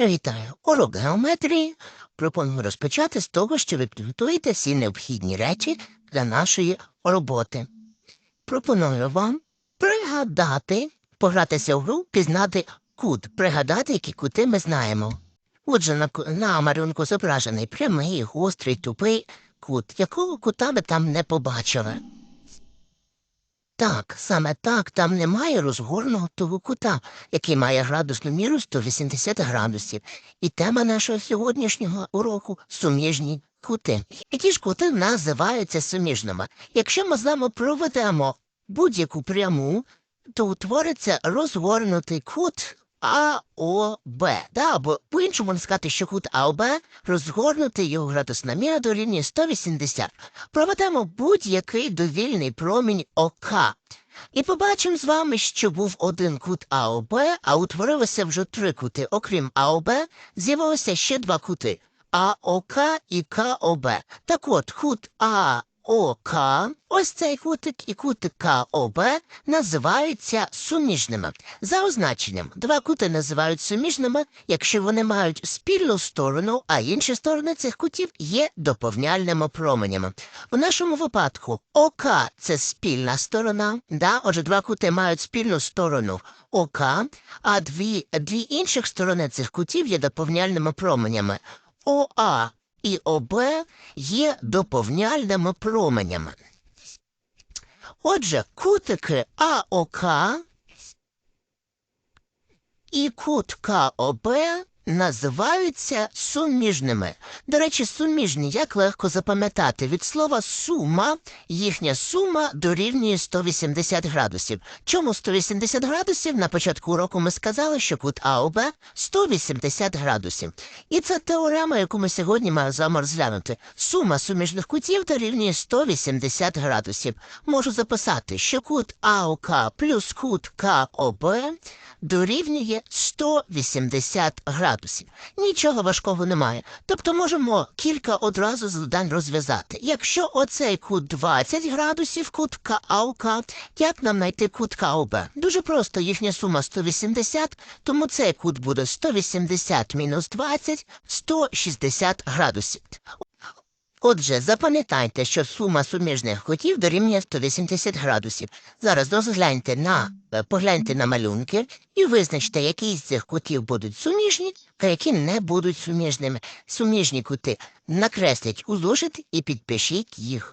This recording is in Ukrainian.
Вітаю. Урок геометрії. Пропоную розпочати з того, що ви підготуєте всі необхідні речі для нашої роботи. Пропоную вам пригадати, погратися в гру, пізнати кут, пригадати, які кути ми знаємо. Отже, на, на малюнку зображений прямий, гострий, тупий кут. Якого кута ви там не побачили? Так, саме так, там немає розгорного того кута, який має градусну міру 180 градусів. І тема нашого сьогоднішнього уроку суміжні кути. І ті ж кути називаються суміжними. Якщо ми з вами проведемо будь-яку пряму, то утвориться розгорнутий кут АОБ. Да, або по-іншому сказати, що кут АОБ розгорнутий його градусна міра дорівнює 180. Проведемо будь-який довільний промінь ОК. І побачимо з вами, що був один кут АОБ, а утворилося вже три кути. Окрім АОБ, з'явилося ще два кути АОК і КОБ. Так от, кут АОК, ось цей кутик і кутик КОБ називаються суміжними. За означенням, два кути називають суміжними, якщо вони мають спільну сторону, а інші сторони цих кутів є доповняльними променями. У нашому випадку ОК це спільна сторона, да? отже, два кути мають спільну сторону ОК, а дві, дві інших сторони цих кутів є доповняльними променями. ОА і ОБ є доповняльними променями. Отже, кутики АОК і кут КОБ називаються суміжними. До речі, суміжні як легко запам'ятати. Від слова сума їхня сума дорівнює 180 градусів. Чому 180 градусів? На початку року ми сказали, що кут АОБ 180 градусів. І це теорема, яку ми сьогодні маємо розглянути. Сума суміжних кутів дорівнює 180 градусів. Можу записати, що кут АОК плюс кут КОБ дорівнює 180 градусів. Нічого важкого немає. Тобто можемо кілька одразу завдань розв'язати. Якщо оцей кут 20 градусів, кут КАУК, як нам знайти кут КОБ? Дуже просто, їхня сума 180, тому цей кут буде 180 мінус 20, 160 градусів. Отже, запам'ятайте, що сума суміжних кутів дорівнює 180 градусів. Зараз розгляньте на, е, погляньте на малюнки і визначте, які з цих кутів будуть суміжні, а які не будуть суміжними. Суміжні кути накресліть у зошит і підпишіть їх.